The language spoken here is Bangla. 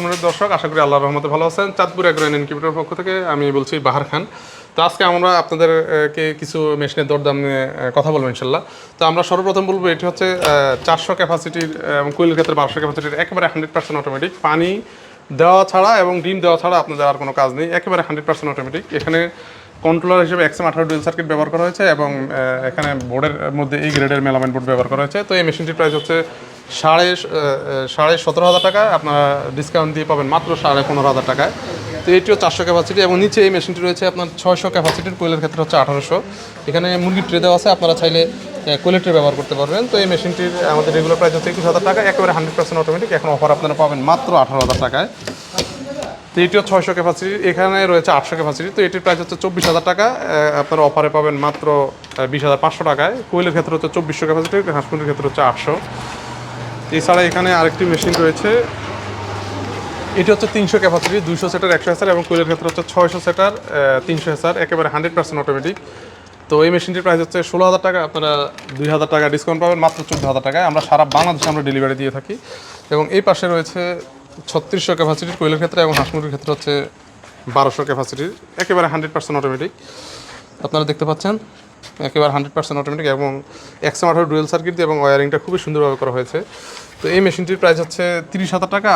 সম্মানিত দর্শক, আশা করি আল্লাহর রহমতে ভালো আছেন। চাঁদপুর অ্যাগ্রোন ইনকিউবেটর পক্ষ থেকে আমি বলছি বাহার খান। তো আজকে আমরা আপনাদেরকে কিছু মেশিনের দরদাম নিয়ে কথা বলব ইনশাল্লাহ। তো আমরা সর্বপ্রথম বলব, এটি হচ্ছে চারশো ক্যাপাসিটির এবং কুইলের ক্ষেত্রে বারোশো ক্যাপাসিটির একেবারে হান্ড্রেড পার্সেন্ট অটোমেটিক পানি দেওয়া ছাড়া এবং ডিম দেওয়া ছাড়া আপনাদের আর কোনো কাজ নেই। একেবারে হান্ড্রেড পার্সেন্ট অটোমেটিক এখানে কন্ট্রোলার হিসেবে এক্সএম আঠারো ডুয়েল সার্কিট ব্যবহার করা হয়েছে এবং এখানে বোর্ডের মধ্যে এই গ্রেডের মেলামেন্ট বোর্ড ব্যবহার করা হয়েছে। তো এই মেশিনটির প্রাইস হচ্ছে সাড়ে সাড়ে সতেরো হাজার টাকা আপনারা ডিসকাউন্ট দিয়ে পাবেন মাত্র সাড়ে পনেরো হাজার টাকায়। তো এটিও চারশো ক্যাপাসিটি এবং নিচে এই মেশিনটি রয়েছে আপনার ছয়শো ক্যাপাসিটির কোয়েলের ক্ষেত্রে হচ্ছে আঠারোশো। এখানে মুরগির ট্রে দেওয়া আছে, আপনারা চাইলে কোয়েলের ট্রে ব্যবহার করতে পারবেন। তো এই মেশিনটির আমাদের রেগুলার প্রাইস হচ্ছে একুশ হাজার টাকা, একেবারে হান্ড্রেড পার্সেন্ট অটোমেটিক এখন অফার আপনারা পাবেন মাত্র আঠারো হাজার টাকায়। তো এটিও ছয়শো ক্যাপাসিটি এখানে রয়েছে আটশো ক্যাপাসিটি তো এটির প্রাইস হচ্ছে চব্বিশ হাজার টাকা আপনারা অফারে পাবেন মাত্র বিশ হাজার পাঁচশো টাকায়। কোয়েলের ক্ষেত্রে হচ্ছে চব্বিশশো ক্যাপাসিটি হাঁসপুরের ক্ষেত্রে হচ্ছে আটশো। এছাড়া এখানে আরেকটি মেশিন রয়েছে। এটি হচ্ছে তিনশো ক্যাপাসিটি দুইশো সেটার একশো এসার এবং কোয়েলের ক্ষেত্রে হচ্ছে ছয়শো সেটার তিনশো এসার একেবারে হান্ড্রেড পার্সেন্ট অটোমেটিক তো এই মেশিনটির প্রাইস হচ্ছে ষোলো হাজার টাকা, আপনারা দুই হাজার টাকা ডিসকাউন্ট পাবেন, মাত্র চোদ্দ হাজার টাকায়। আমরা সারা বাংলাদেশে আমরা ডেলিভারি দিয়ে থাকি। এবং এই পাশে রয়েছে ছত্রিশশো ক্যাপাসিটির কোয়েলের ক্ষেত্রে এবং হাঁসমুরগির ক্ষেত্রে হচ্ছে বারোশো ক্যাপাসিটির একেবারে হান্ড্রেড পার্সেন্ট অটোমেটিক আপনারা দেখতে পাচ্ছেন? একেবারে হান্ড্রেড পার্সেন্ট অটোমেটিক এবং একশো আঠারো ডুয়েল সার্কিট দিয়ে এবং ওয়ারিংটা খুবই সুন্দরভাবে করা হয়েছে। তো এই মেশিনটির প্রাইস হচ্ছে তিরিশ হাজার টাকা।